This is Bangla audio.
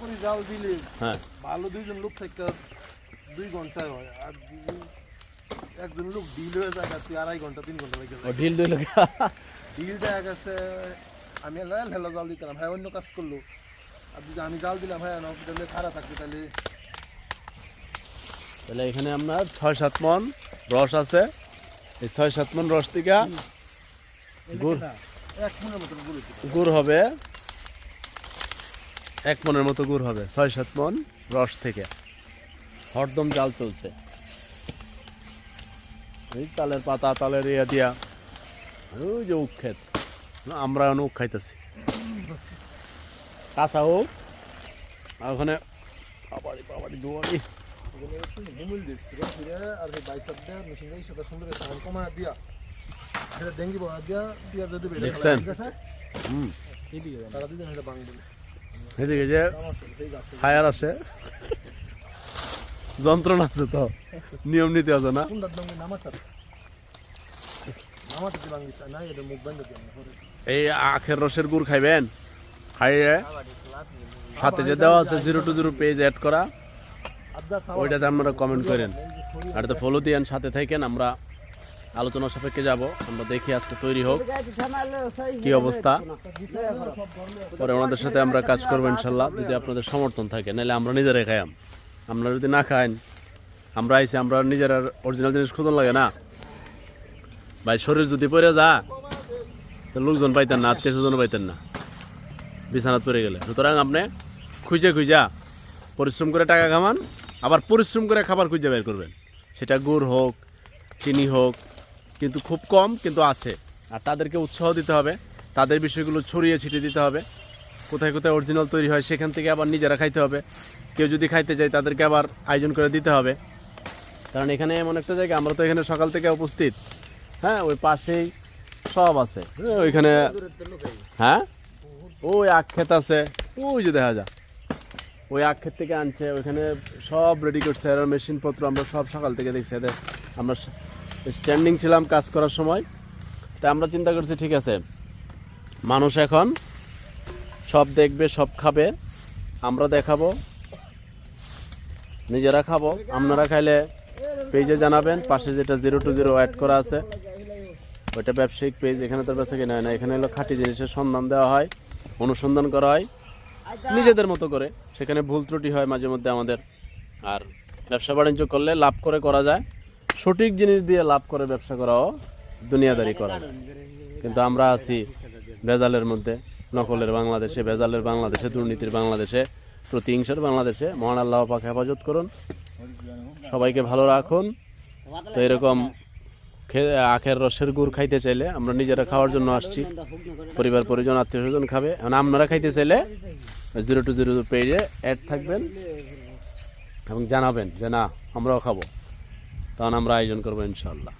করে জাল দিলে হ্যাঁ। ভালো দুইজন লোক থেকে দুই ঘন্টায় হয়। আর একজন লোক ডিল হয়ে যায় তুই আড়াই ঘণ্টা তিন ঘণ্টা লেগে যায়। ঢিল দেখা গেছে আমি হেলা হেলা জাল দিতাম। হ্যাঁ অন্য কাজ করল। আর যদি আমি জাল দিলাম হ্যাঁ হসপিটালে খারাপ থাকবে তাহলে তাহলে এখানে আপনার ছয় সাত মন রস আছে। এই ছয় সাত মন রস থেকে গুড় এক মনের বলে গুড় হবে। এক মনের মতো গুড় হবে। ছয় সাত মন রস থেকে। হরদম জাল চলছে। এই তালের পাতা তালের ইয়া দিয়া। ওই যে উখ ক্ষেত। আমরা এখন উখ খাইতেছি। কাঁচা উখ আর ওখানে বাবারি বাবারি দুয়ারি। দেখছেন? হুম। এদিকে যে ফায়ার আসে যন্ত্রণা আছে তো। নিয়ম নীতি আছে না? এই আখের রসের গুড় খাইবেন? খাইয়ে সাথে যে দেওয়া আছে zero two zero page add করা ওইটাতে আপনারা কমেন্ট করেন। আর তো ফলো দিয়েন সাথে থাকেন আমরা আলোচনা সাপেক্ষে যাব আমরা দেখি আজকে তৈরি হোক। কি অবস্থা? পরে ওনাদের সাথে আমরা কাজ করব ইনশাল্লাহ যদি আপনাদের সমর্থন থাকে নাহলে আমরা নিজেরাই খাইম আমরা যদি না খাইন আমরা আইসি আমরা নিজের অরিজিনাল জিনিস খুঁজন লাগে না। ভাই শরীর যদি পড়ে যা তো লোকজন পাইতেন না আত্মীয় স্বজন পাইতেন না। বিছানাত পড়ে গেলে। সুতরাং আপনি খুঁজে খুঁজা পরিশ্রম করে টাকা কামান আবার পরিশ্রম করে খাবার খুঁজে বের করবেন। সেটা গুড় হোক চিনি হোক কিন্তু খুব কম কিন্তু আছে। আর তাদেরকে উৎসাহ দিতে হবে তাদের বিষয়গুলো ছড়িয়ে ছিটিয়ে দিতে হবে। কোথায় কোথায় অরিজিনাল তৈরি হয় সেখান থেকে আবার নিজেরা খাইতে হবে। কেউ যদি খাইতে চায় তাদেরকে আবার আয়োজন করে দিতে হবে। কারণ এখানে এমন একটা জায়গা আমরা তো এখানে সকাল থেকে উপস্থিত। হ্যাঁ ওই পাশেই সব আছে। হ্যাঁ, ওইখানে হ্যাঁ? ওই আখ ক্ষেত আছে। ওই যে দেখা যায় ওই আখ ক্ষেত থেকে আনছে ওইখানে সব রেডি করছে আর মেশিনপত্র আমরা সব সকাল থেকে দেখছি। আমরা স্ট্যান্ডিং ছিলাম কাজ করার সময়। তা আমরা চিন্তা করছি, ঠিক আছে, মানুষ এখন সব দেখবে, সব খাবে, আমরা দেখাবো, নিজেরা খাব, আপনারা খাইলে পেজে জানাবেন, পাশে যেটা জিরো টু জিরো অ্যাড করা আছে, ওইটা ব্যবসায়িক পেজ এখানে তো বেচা কিনা হয় না, এখানে হলো খাঁটি জিনিসের সন্ধান দেওয়া হয়, অনুসন্ধান করা হয়, নিজেদের মতো করে, সেখানে ভুল ত্রুটি হয় মাঝে মধ্যে আমাদের, আর ব্যবসা বাণিজ্য করলে লাভ করে করা যায়। সঠিক জিনিস দিয়ে লাভ করে ব্যবসা করাও দুনিয়াদারি করা। কিন্তু আমরা আছি ভেজালের মধ্যে, নকলের বাংলাদেশে, ভেজালের বাংলাদেশে, দুর্নীতির বাংলাদেশে, প্রতিহিংসার বাংলাদেশে। মহান আল্লাহ পাক হেফাজত করুন। সবাইকে ভালো রাখুন। তো এরকম আখের রসের গুড় খাইতে চাইলে আমরা নিজেরা খাওয়ার জন্য আসছি। পরিবার, পরিজন, আত্মীয় স্বজন খাবে। এখন আপনারা খাইতে চাইলে জিরো টু জিরো পেজে অ্যাড থাকবেন এবং জানাবেন যে না, আমরাও খাব। তখন আমরা আয়োজন করব ইনশাল্লাহ